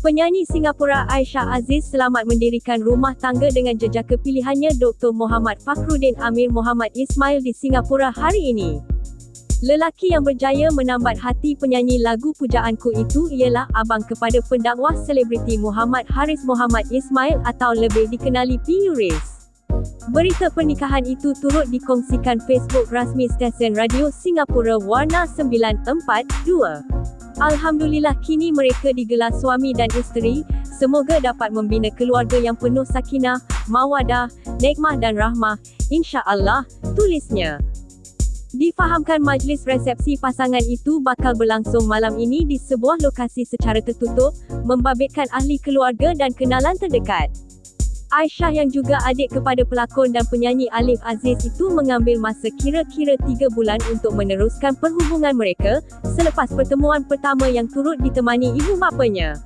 Penyanyi Singapura Aisyah Aziz selamat mendirikan rumah tangga dengan jejaka pilihannya Dr. Muhammad Fakhruddin Amir Muhammad Ismail di Singapura hari ini. Lelaki yang berjaya menambat hati penyanyi lagu pujaanku itu ialah abang kepada pendakwah selebriti Muhammad Haris Muhammad Ismail atau lebih dikenali P. Yuris. Berita pernikahan itu turut dikongsikan Facebook rasmi stesen radio Singapura Warna 942. Alhamdulillah kini mereka digelar suami dan isteri, semoga dapat membina keluarga yang penuh sakinah, mawadah, nikmah dan rahmah, insya-Allah, tulisnya. Difahamkan majlis resepsi pasangan itu bakal berlangsung malam ini di sebuah lokasi secara tertutup, membabitkan ahli keluarga dan kenalan terdekat. Aisyah yang juga adik kepada pelakon dan penyanyi Alif Aziz itu mengambil masa kira-kira 3 bulan untuk meneruskan perhubungan mereka, selepas pertemuan pertama yang turut ditemani ibu bapanya.